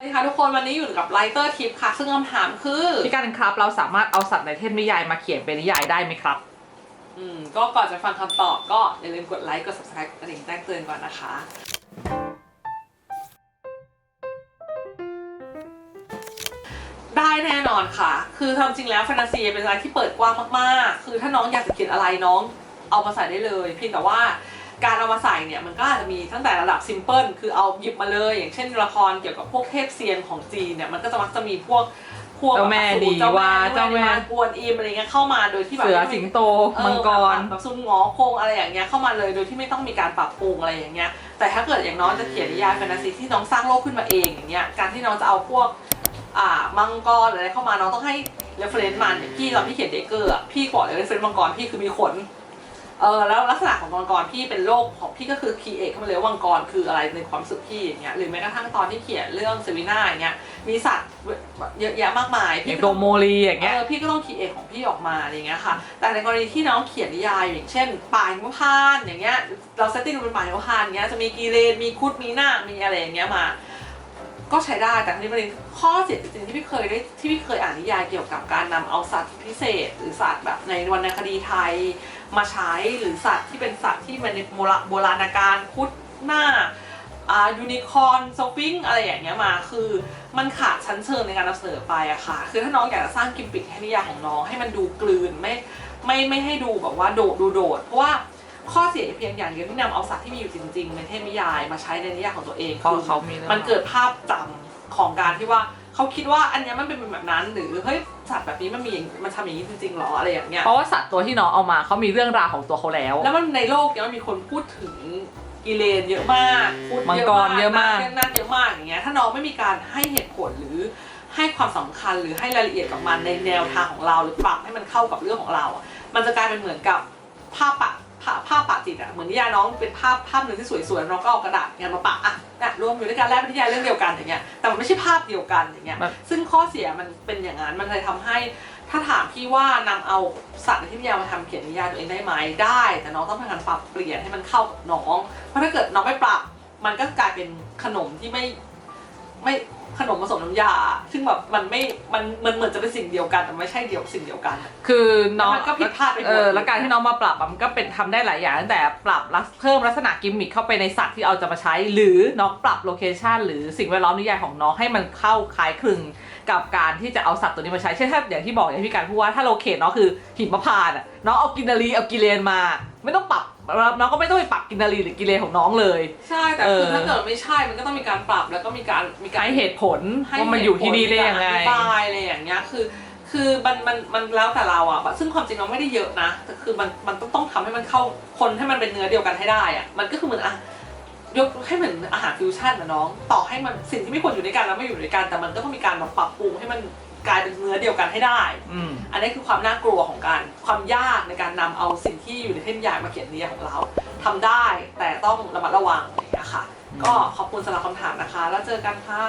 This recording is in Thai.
สวัสดีค่ะทุกคนวันนี้อยู่กับไลเตอร์ทิปค่ะ ซึ่งคำถามคือพี่การครับ เราสามารถเอาสัตว์ในเทพนิยายมาเขียนเป็นนิยายได้ไหมครับ อืมก็ก่อนจะฟังคำตอบก็อย่าลืมกดไลค์กด subscribe กระดิ่งแจ้งเตือนก่อนนะคะ ได้แน่นอนค่ะ คือทำจริงแล้วแฟนตาซีเป็นอะไรที่เปิดกว้างมากๆ คือถ้าน้องอยากจะเขียนอะไรน้องเอามาใส่ได้เลยเพียงแต่ว่า การเอามาใส่เนี่ยมันก็อาจจะมีตั้งแต่ระดับซิมเพิลคือเอาหยิบมาเลย อย่างเช่นละครเกี่ยวกับพวกเทพเซียนของจีนเนี่ยมันก็จะมักจะมีพวกพวกเจ้าแม่บบดีเจ้าแม่ว่าเจ้าเจ้าแม่แม่กวนอิมอะไรเงี้ยเข้ามาโดยที่แบบเสือไม่สิมีงโตเออมังกรแบบซุนหงอคงอะไรอย่างเงี้ยเข้ามาเลยโดยที่ไม่ต้องมีการปรับปรุงอะไรอย่างเงี้ยแต่ถ้าเกิดอย่างน้องจะเขียนนิยายแฟนตาซีที่น้องสร้างโลกขึ้นมาเองอย่างเงี้ยการที่น้องจะเอาพวกอ่ามังกรอะไรเข้ามาน้องต้องให้เรฟเฟรนซ์มันอย่างพี่ตอนพี่เขียนเดกเกอร์อะพี่ก่อนเลยเรฟเฟรนซ์มังกรพี่คือมีขน เออแล้วลักษณะของมังกรพี่เป็นโลกของพี่ก็คือคีเอทเข้ามาเลยว่ามังกรคืออะไรในความรู้สึกพี่อย่างเงี้ยหรือแม้กระทั่งตอนที่เขียนเรื่องเซวิน่าอย่างเงี้ยมีสัตว์เยอะแยะมากมายอย่าพี่งก็โดต้องโมลีอย่างเงี้ยเออพี่ก็ต้องคิดเองของพี่ออกมาอะไรเงี้ยค่ะ แต่ในกรณีที่น้องเขียนนิยายอย่างเช่นป่าหิมพานต์อย่างเงี้ยเราเซตติ้งเป็นป่าหิมพานต์อย่างเงี้ยจะมีกีเรนมีคุดมีนาคมีอะไรอย่างเงี้ยมาก็ใช้ได้แต่ทีนี้ประเด็นข้อเสียจริงๆที่พี่เคยได้ที่พี่เคยอ่านนิยายเกี่ยวกับการนำเอาสัตว์พิเศษ หรือสัตว์แบบในวรรณคดีไทย มาใช้หรือสัตว์ที่เป็นสัตว์ที่มันในโบราณโบราณการคุดหน้าคอ่ายูนิคอร์นสฟิงค์อะไรอย่างเงี้ยมาคือมันขาดชั้นเชิงในการนำเสนอไปอะค่ะ คือถ้าน้องอยากจะสร้างกิมปิคให้นิยายของน้องให้มันดูกลืนไม่ไม่ไม่ให้ดูแบบว่าโดดดูโดดเพราะว่าข้อเสียเพียงอย่างเดียวที่นำเอาสัตว์ที่มีอยู่จริงๆในเทพนิยายมาใช้ในนิยายของตัวเองเพราะคือเขามีเรื่องมันเกิดภาพจำของการที่ว่า เขาคิดว่าอันเนี้ยมันเป็นแบบนั้น หรือเฮ้ยสัตว์แบบนี้มันมีอย่างมันทำอย่างนี้จริงๆหรออะไรอย่างเงี้ยเพราะว่าสัตว์ตัวที่น้องเอามาเขามีเรื่องราวของตัวเขาแล้ว แล้วมันในโลกเนี้ยมันมีคนพูดถึงกิเลนเยอะมากพูดมังกรเยอะมาก นันัเยอะมากอย่างเงี้ยถ้าน้องไม่มีการให้เหตุผลหรือให้ความสำคัญหรือให้รายละเอียดกับมันในแนวทางของเราหรือปรับให้มันเข้ากับเรื่องของเราอะมันจะกลายเป็นเหมือนกับภาพปะ ภาพภาพปะจิตอะเหมือนนิยายน้องเป็นภาพภาพหนึ่งที่สวยๆน้องก็เอากระดาษงานมาปะอะเนี่ยรวมอยู่ด้วยกันแล้วเป็นนิยายเรื่องเดียวกันอย่างเงี้ยแต่มันไม่ใช่ภาพเดียวกันอย่างเงี้ยแบบซึ่งข้อเสียมันเป็นอย่างนั้นมันเลยทำให้ถ้าถามพี่ว่านำเอาสัตว์ในที่นิยายมาทำเขียนนิยายตัวเองได้ไหมได้ แต่น้องต้องพยายามปรับเปลี่ยนให้มันเข้ากับน้อง เพราะถ้าเกิดน้องไม่ปรับ มันก็กลายเป็นขนมที่ไม่ไม่ ขนมผสมน้ำยา ซึ่งแบบมันไม่ มันมันเหมือนจะเป็นสิ่งเดียวกันแต่ไม่ใช่เดียวสิ่งเดียวกัน คือน้องแล้วมันก็ผิดพลาดไปหมด เออแล้วการที่น้องมาปรับอะมันก็เป็นทำได้หลายอย่างตั้งแต่ปรับลักษเพิ่มลักษณะกิมมิคเข้าไปในสัตว์ที่เอาจะมาใช้ หรือน้องปรับโลเคชันหรือสิ่งแวดล้อมนิยายของน้องให้มันเข้าคล้ายคลึงกับการที่จะเอาสัตว์ตัวนี้มาใช้เช่นถ้าอย่างที่บอกอย่างที่พี่การพูดว่าถ้าโลเคทน้องคือหิมพานต์อะน้องเอากินนารีเอากิเลนมา ไม่ต้องปรับน้องก็ไม่ต้องไปปรับกินนารีหรือกิเลนของน้องเลย ใช่แต่เอคืออ ถ้าเกิดไม่ใช่มันก็ต้องมีการปรับแล้วก็มีการมีการให้เหตุผลว่ามันอยู่ที่นี่ได้ยังไง อธิบายอะไรอย่างเงี้ยคือ คือมันมันมันแล้วแต่เราอะซึ่งความจริงเราไม่ได้เยอะนะแต่คือมันมันต้องต้องทำให้มันเข้าคนให้มันเป็นเนื้อเดียวกันให้ได้อะมันก็คือเหมือนอะยกให้เหมือนอาหารฟิวชั่นนะน้อง ต่อให้มันสิ่งที่ไม่ควรอยู่ด้วยกันแล้วไม่อยู่ด้วยกัน แต่มันก็ต้องมีการแบบปรับปรุงให้มันกลายเป็นเนื้อเดียวกันให้ได้ อืม อันนี้คือความน่ากลัวของการความยากในการนำเอาสิ่งที่อยู่ในเทพนิยายมาเขียนนิยายของเราทำได้แต่ต้องระมัดระวังอย่างเงี้ยค่ะ ก็ขอบคุณสำหรับคำถามนะคะ แล้วเจอกันค่ะ